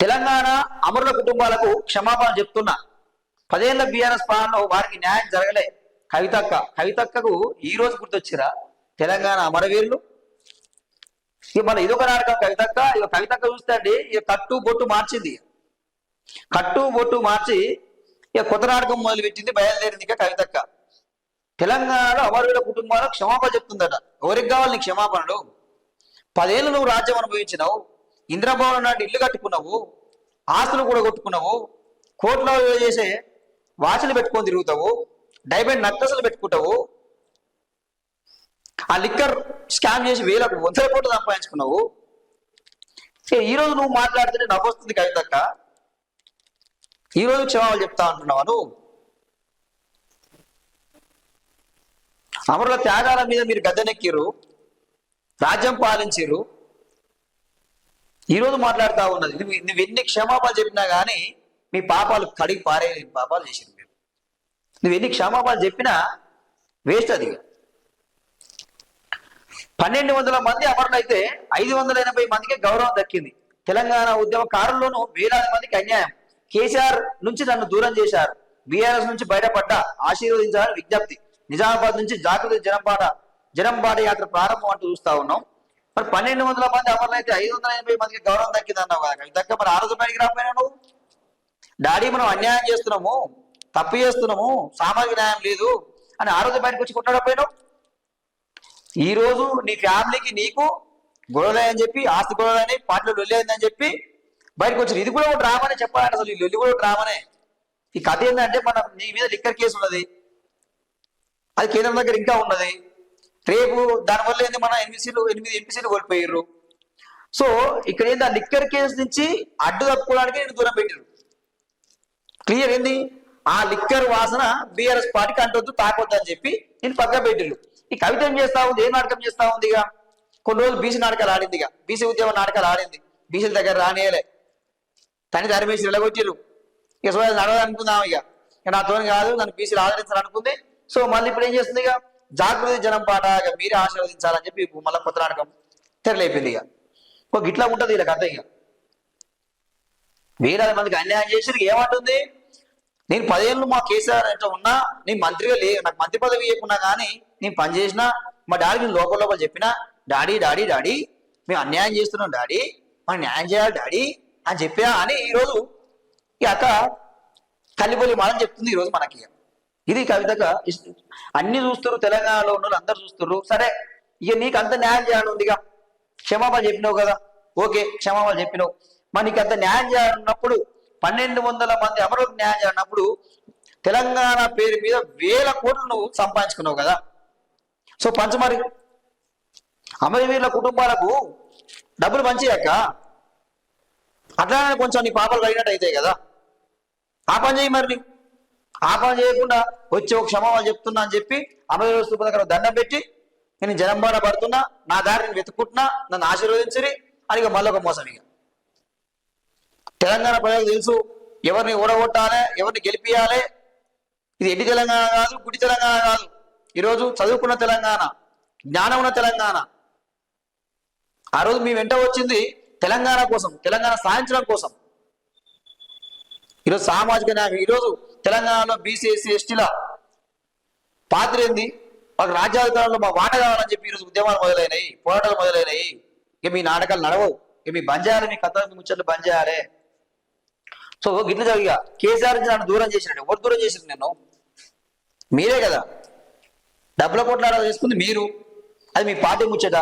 తెలంగాణ అమరుల కుటుంబాలకు క్షమాపణ చెప్తున్నా. పదేళ్ళ బీఆర్ఎస్ పాలనలో వారికి న్యాయం జరగలే. కవితక్క కవితక్కకు ఈ రోజు గుర్తొచ్చిరా? తెలంగాణ అమరవీరులు. ఇక మన ఇదొక నాటకం కవితక్క. ఇక కవితక్క చూస్తే అండి ఇక కట్టు బొట్టు మార్చింది. కట్టు బొట్టు మార్చి ఇక కొత్త నాటకం మొదలుపెట్టింది బయలుదేరింది ఇక కవితక్క. తెలంగాణలో అమరవీరుల కుటుంబాలకు క్షమాపణ చెప్తుందట. ఎవరికి కావాలి నీ క్షమాపణలు? పదేళ్ళు నువ్వు రాజ్యం అనుభవించినావు. ఇంద్రభవనం నాటి ఇల్లు కట్టుకున్నావు ఆస్తులు కూడా కొట్టుకున్నావు కోట్లో చేసే వాచ్లు పెట్టుకొని తిరుగుతావు డైమండ్ నక్కసలు పెట్టుకుంటావు ఆ లిక్కర్ స్కామ్ చేసి వేలకు వందల కోట్లు సంపాదించుకున్నావు. ఈరోజు నువ్వు మాట్లాడుతుంటే నవ్వొస్తుంది కవితక్క. ఈ రోజు చెప్తా అంటున్నావా నువ్వు? అమరుల త్యాగాల మీద మీరు గద్దెనెక్కిరు రాజ్యం పాలించిరు ఈరోజు మాట్లాడుతూ ఉన్నది. నువ్వు నువ్వు ఎన్ని క్షమాపణ చెప్పినా కానీ మీ పాపాలు కడిగి పారే పాపాలు చేసింది మీరు నువ్వు ఎన్ని క్షమాపణ చెప్పినా వేస్ట్ అది పన్నెండు వందల మంది అమరులు అయితే ఐదు వందల ఎనభై మందికి గౌరవం దక్కింది. తెలంగాణ ఉద్యమకారుల్లోనూ వేలాది మందికి అన్యాయం. కేసీఆర్ నుంచి నన్ను దూరం చేశారు. బీఆర్ఎస్ నుంచి బయటపడ్డా ఆశీర్వదించాలని విజ్ఞప్తి. నిజామాబాద్ నుంచి జాగృతి జనంపాట జనంపాట యాత్ర ప్రారంభం అంటూ చూస్తా ఉన్నాం. మరి పన్నెండు వందల మంది అమరులు అయితే ఐదు వందల ఎనభై మందికి గౌరవం దక్కింది అన్నావు కదా కవితక్క మరి ఆ రోజు పైకి రాకపోయినా నువ్వు. డాడీ మనం అన్యాయం చేస్తున్నాము తప్పు చేస్తున్నాము సామాజిక న్యాయం లేదు అని ఆ రోజు బయటకు వచ్చి కొట్టాడపోయినావు ఈ రోజు నీ ఫ్యామిలీకి నీకు గొడవలేదని చెప్పి ఆస్తి గొడవలని పాటలు లొల్లేదని చెప్పి బయటకు వచ్చి ఇది కూడా ఒక డ్రామానే చెప్పాలంటే అసలు ఈ లొల్లి కూడా ఒక డ్రామానే. ఈ కథ ఏంటంటే మనం నీ మీద లిక్కర్ కేసు ఉన్నది. అది కేంద్రం దగ్గర ఇంకా ఉన్నది. రేపు దానివల్ల ఏంది మన ఎనిమిది ఎనిమిది ఎంపీసీలు కోల్పోయారు సో ఇక్కడ ఏంది ఆ లిక్కర్ కేసు నుంచి అడ్డు తప్పుకోవడానికి నేను దూరం పెట్టారు క్లియర్ ఏంది? ఆ లిక్కర్ వాసన బీఆర్ఎస్ పార్టీకి అంటొద్దు తాకొద్దు అని చెప్పి నేను పక్కన పెట్టిండు ఈ కవిత ఏం చేస్తా ఉంది? ఏ నాటకం చేస్తా ఉంది ఇక? కొన్ని రోజులు బీసీ నాటకాలు ఆడింది ఇక. బీసీ ఉద్యమ నాటకాలు ఆడింది. బీసీల దగ్గర రానియలే. తని ధర్మేసి వెళ్ళగొట్టిరు ఇక సో అది నడవదనుకుందాం ఇక. ఇక నాతో కాదు నన్ను బీసీలు ఆదరించాలనుకుంది. సో మళ్ళీ ఇప్పుడు ఏం చేస్తుంది ఇక? జాగృతి జనం పాట ఇక మీరే ఆశీర్వదించాలని చెప్పి మళ్ళీ కొత్త నాటకం తెరలేపింది ఇక. ఒక గిట్లా ఉంటది ఇలా కథ ఇక. వేలాది మందికి అన్యాయం చేసి ఏమంటుంది? నేను పదేళ్ళు మా కేసీఆర్ అంటే ఉన్నా నేను మంత్రిగా లే నాకు మంత్రి పదవి ఇవ్వకున్నా కానీ నేను పని చేసినా మా డాడీ నేను లోపల లోపల చెప్పినా డాడీ డాడీ డాడీ మేము అన్యాయం చేస్తున్నాం డాడీ మనం న్యాయం చేయాలి డాడీ అని చెప్పినా అని ఈరోజు ఈ అక్క కల్లిపల్లి మాలని చెప్తుంది ఈరోజు మనకి ఇది కవితగా ఇస్- అన్ని చూస్తారు తెలంగాణలో ఉన్న అందరు చూస్తారు సరే ఇక నీకు అంత న్యాయం చేయాలని ఉందిగా క్షమాపణ చెప్పినావు కదా. ఓకే క్షమాపణ చెప్పినావు. మరి నీకు అంత న్యాయం చేయాలన్నప్పుడు పన్నెండు వందల మంది అమరులకు న్యాయం చేయాలన్నప్పుడు తెలంగాణ పేరు మీద వేల కోట్లు నువ్వు సంపాదించుకున్నావు కదా. సో పంచమరి అమరవీరుల కుటుంబాలకు డబ్బులు పంచేయక్క అట్లానే కొంచెం నీ పాపలు కలిగినట్టు అవుతాయి కదా. ఆ పని చేయి మరి ఆ పని చేయకుండా వచ్చి ఒక క్షమాపణ చెప్తున్నా అని చెప్పి అమరవీరుల స్థూపం దగ్గర దండం పెట్టి నేను జనంబాడ పడుతున్నా నా దారిని నేను వెతుక్కుంటున్నా నన్ను ఆశీర్వదించరి అని ఇక మళ్ళొక ఒక మోసం ఇక. తెలంగాణ ప్రజలకు తెలుసు ఎవరిని ఓడగొట్టాలి ఎవరిని గెలిపియాలి ఇది ఎడ్డి తెలంగాణ కాదు గుడి తెలంగాణ కాదు. ఈరోజు చదువుకున్న తెలంగాణ జ్ఞానం ఉన్న తెలంగాణ. ఆ రోజు మీ వెంట వచ్చింది తెలంగాణ కోసం తెలంగాణ సాధించడం కోసం. ఈరోజు సామాజిక న్యాయం ఈరోజు తెలంగాణలో బీసీ ఎస్సీ ఎస్టీల పాత్ర ఏంది? మాకు రాజ్యాధికారంలో మా వాట కావాలని చెప్పి ఈరోజు ఉద్యమాలు మొదలైనాయి పోరాటాలు మొదలైనాయి. ఇక మీ నాటకాలు నడవవు ఇక మీ బంద్ చేయాలి మీ కథ ముచ్చట్లు బంద్ చేయాలి సో గిట్ల జరిగా కేసీఆర్ నుంచి నన్ను దూరం చేసినాడు. ఎవరు దూరం చేసిన నేను మీరే కదా. డబ్బుల కొట్లాడ చేసుకుంది మీరు. అది మీ పార్టీ ముచ్చట.